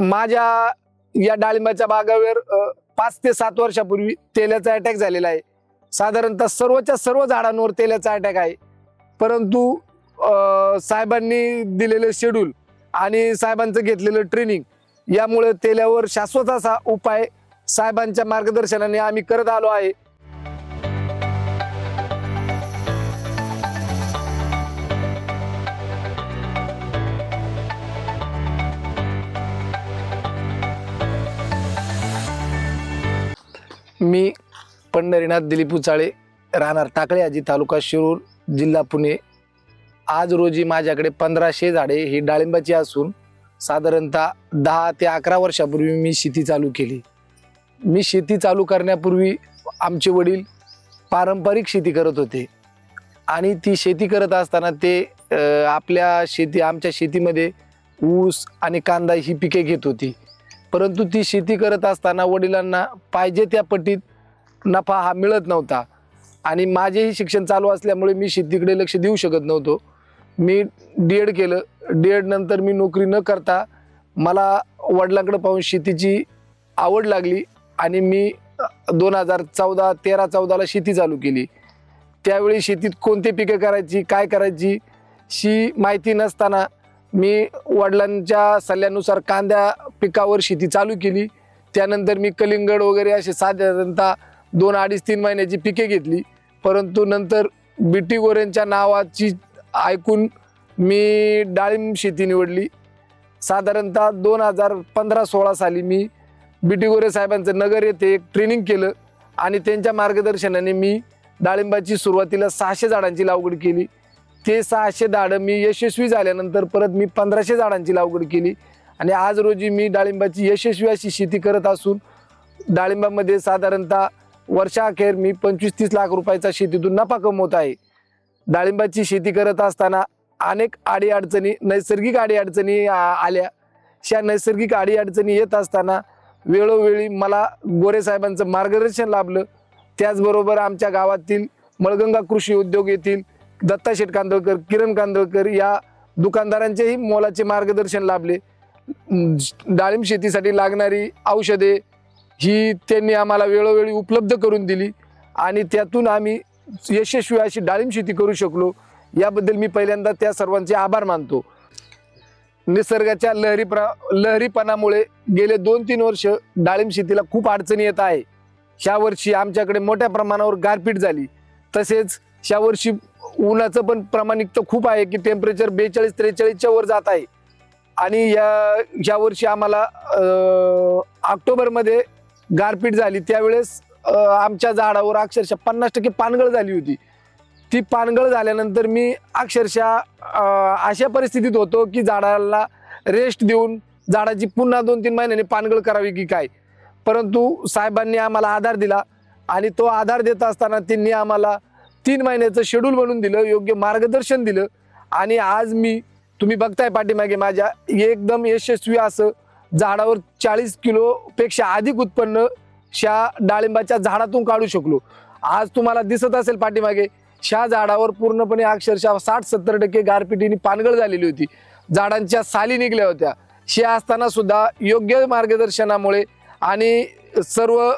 माझ्या या डाळिंबाच्या बागावर पाच ते सात वर्षापूर्वी तेलाचा अटॅक झालेला आहे. साधारणतः सर्वच्या सर्व झाडांवर तेलाचा अटॅक आहे. परंतु साहेबांनी दिलेले शेड्यूल आणि साहेबांचं घेतलेलं ट्रेनिंग यामुळे तेल्यावर शाश्वत असा उपाय साहेबांच्या मार्गदर्शनाने आम्ही करत आलो आहे. मी पंढरीनाथ दिलीप उचाळे राहणार टाकळे आजी तालुका शिरूर जिल्हा पुणे. आज रोजी माझ्याकडे पंधराशे झाडे ही डाळिंबाची असून साधारणतः दहा ते अकरा वर्षापूर्वी मी शेती चालू केली. मी शेती चालू करण्यापूर्वी आमचे वडील पारंपरिक शेती करत होते. आणि ती शेती करत असताना ते आपल्या शेती आमच्या शेतीमध्ये ऊस आणि कांदा ही पिके घेत होती. परंतु ती शेती करत असताना वडिलांना पाहिजे त्या पटीत नफा हा मिळत नव्हता. आणि माझेही शिक्षण चालू असल्यामुळे मी शेतीकडे लक्ष देऊ शकत नव्हतो. मी डी एड केलं. डी एड नंतर मी नोकरी न करता मला वडिलांकडे पाहून शेतीची आवड लागली आणि मी दोन हजार चौदा तेरा चौदाला शेती चालू केली. त्यावेळी शेतीत कोणते पिकं करायची काय करायची शी माहिती नसताना मी वडिलांच्या सल्ल्यानुसार कांद्या पिकावर शेती चालू केली. त्यानंतर मी कलिंगड वगैरे असे साधारणतः दोन अडीच तीन महिन्याची पिके घेतली. परंतु नंतर बिटी गोऱ्यांच्या नावाची ऐकून मी डाळिंब शेती निवडली. साधारणतः दोन हजार पंधरा सोळा साली मी बिटी गोरे साहेबांचं नगर येथे एक ट्रेनिंग केलं आणि त्यांच्या मार्गदर्शनाने मी डाळिंबाची सुरुवातीला सहाशे झाडांची लागवड केली. ते सहाशे झाडं मी यशस्वी झाल्यानंतर परत मी पंधराशे झाडांची लागवड केली. आणि आज रोजी मी डाळिंबाची यशस्वी अशी शेती करत असून डाळिंबामध्ये साधारणतः वर्षाअखेर मी पंचवीस तीस लाख रुपयाचा शेतीतून नफा कमवत आहे. डाळिंबाची शेती करत असताना अनेक अडीअडचणी नैसर्गिक अडीअडचणी आ- आल्या. अशा नैसर्गिक अडीअडचणी येत असताना वेळोवेळी मला गोरे साहेबांचं मार्गदर्शन लाभलं. त्याचबरोबर आमच्या गावातील मळगंगा कृषी उद्योग येथील दत्ता शेठ कांदळकर किरण कांदळकर या दुकानदारांचेही मोलाचे मार्गदर्शन लाभले. डाळिंब शेतीसाठी लागणारी औषधे ही त्यांनी आम्हाला वेळोवेळी उपलब्ध करून दिली आणि त्यातून आम्ही यशस्वी अशी डाळिंब शेती करू शकलो. याबद्दल मी पहिल्यांदा त्या सर्वांचे आभार मानतो. निसर्गाच्या लहरी प्र लहरीपणामुळे गेले दोन तीन वर्ष डाळिंब शेतीला खूप अडचणी येत आहे. ह्या वर्षी आमच्याकडे मोठ्या प्रमाणावर गारपीट झाली. तसेच ह्या वर्षी उन्हाचं पण प्रमाण खूप आहे की टेम्परेचर बेचाळीस त्रेचाळीसच्या वर जात आहे. आणि या ज्या वर्षी आम्हाला ऑक्टोबरमध्ये गारपीट झाली. त्यावेळेस आमच्या झाडावर अक्षरशः पन्नास टक्के पानगळ झाली होती. ती पानगळ झाल्यानंतर मी अक्षरशः अशा परिस्थितीत होतो की झाडाला रेस्ट देऊन झाडाची पुन्हा दोन तीन महिन्यांनी पानगळ करावी की काय? परंतु साहेबांनी आम्हाला आधार दिला आणि तो आधार देत असताना त्यांनी आम्हाला तीन महिन्याचं शेड्यूल बनवून दिलं योग्य मार्गदर्शन दिलं. आणि आज मी तुम्ही बघताय पाठीमागे माझ्या एकदम यशस्वी असं झाडावर चाळीस किलोपेक्षा अधिक उत्पन्न शा डाळिंबाच्या झाडातून काढू शकलो. आज तुम्हाला दिसत असेल पाठीमागे शा झाडावर पूर्णपणे अक्षरशः साठ सत्तर टक्के गारपिटीने पानगळ झालेली होती. झाडांच्या साली निघल्या होत्या. शे असताना सुद्धा योग्य मार्गदर्शनामुळे आणि सर्व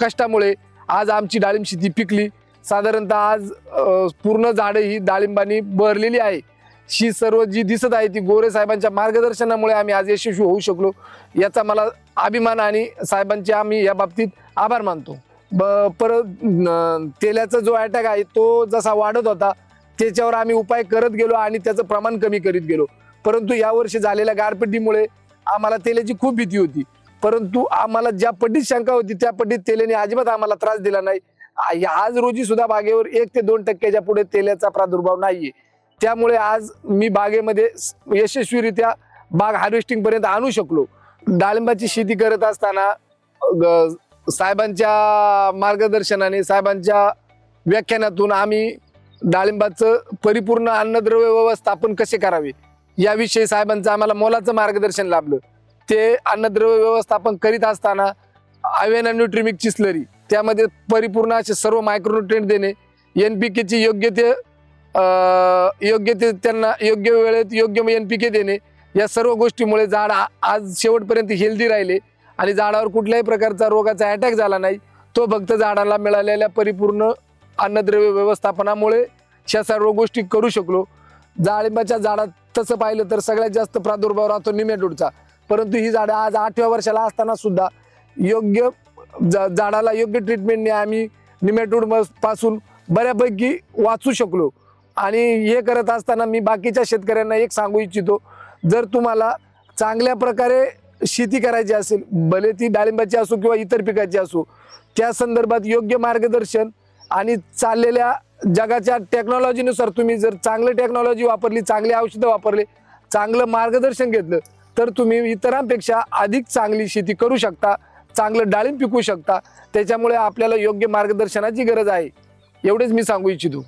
कष्टामुळे आज आमची डाळिंब शेती पिकली. साधारणतः आज पूर्ण झाडं ही डाळिंबानी बहरलेली आहे. शी सर्व जी दिसत आहे ती गोरे साहेबांच्या मार्गदर्शनामुळे आम्ही आज यशस्वी होऊ शकलो. याचा मला अभिमान आणि साहेबांचे आम्ही या बाबतीत आभार मानतो. ब परत तेलाचा जो अटॅक आहे तो जसा वाढत होता त्याच्यावर आम्ही उपाय करत गेलो आणि त्याचं प्रमाण कमी करीत गेलो. परंतु यावर्षी झालेल्या गारपिटीमुळे आम्हाला तेलाची खूप भीती होती. परंतु आम्हाला ज्या पट्टीत शंका होती त्या पट्टीत तेलाने अजिबात आम्हाला त्रास दिला नाही. आज रोजी सुद्धा बागेवर एक ते दोन टक्क्याच्या पुढे तेलाचा प्रादुर्भाव नाहीये. त्यामुळे आज मी बागेमध्ये यशस्वीरित्या बाग हार्वेस्टिंग पर्यंत आणू शकलो. डाळिंबाची शेती करत असताना ग- साहेबांच्या मार्गदर्शनाने साहेबांच्या व्याख्यानातून आम्ही डाळिंबाचं परिपूर्ण अन्नद्रव्य व्यवस्थापन कसे करावे? याविषयी साहेबांचं आम्हाला मोलाचं मार्गदर्शन लाभलं. ते अन्नद्रव्य व्यवस्थापन करीत असताना अवेना न्यूट्रिमिकची स्लरी त्यामध्ये परिपूर्ण असे सर्व मायक्रोन्युट्रिएंट देणे एन पी केची योग्य ते योग्य ते त्यांना योग्य वेळेत योग्य एन पी के देणे. या सर्व गोष्टीमुळे झाड आज शेवटपर्यंत हेल्दी राहिले आणि झाडावर कुठल्याही प्रकारचा रोगाचा अटॅक झाला नाही. तो फक्त झाडाला मिळालेल्या परिपूर्ण अन्नद्रव्य व्यवस्थापनामुळे ह्या सर्व गोष्टी करू शकलो. जाळिंबाच्या झाडात तसं पाहिलं तर सगळ्यात जास्त प्रादुर्भाव राहतो निमेटोडचा परंतु ही झाडं आज आठव्या वर्षाला असताना सुद्धा योग्य झाडाला योग्य ट्रीटमेंटने आम्ही निमेटोडपासून बऱ्यापैकी वाचू शकलो. आणि हे करत असताना मी बाकीच्या शेतकऱ्यांना एक सांगू इच्छितो. जर तुम्हाला चांगल्या प्रकारे शेती करायची असेल भले ती डाळिंबाची असो किंवा इतर पिकाची असो त्या संदर्भात योग्य मार्गदर्शन आणि चाललेल्या जगाच्या टेक्नॉलॉजीनुसार तुम्ही जर चांगलं टेक्नॉलॉजी वापरली चांगली औषधं वापरले चांगलं मार्गदर्शन घेतलं तर तुम्ही इतरांपेक्षा अधिक चांगली शेती करू शकता. चांगलं डाळिंब पिकू शकता. त्याच्यामुळे आपल्याला योग्य मार्गदर्शनाची गरज आहे. एवढेच मी सांगू इच्छितो.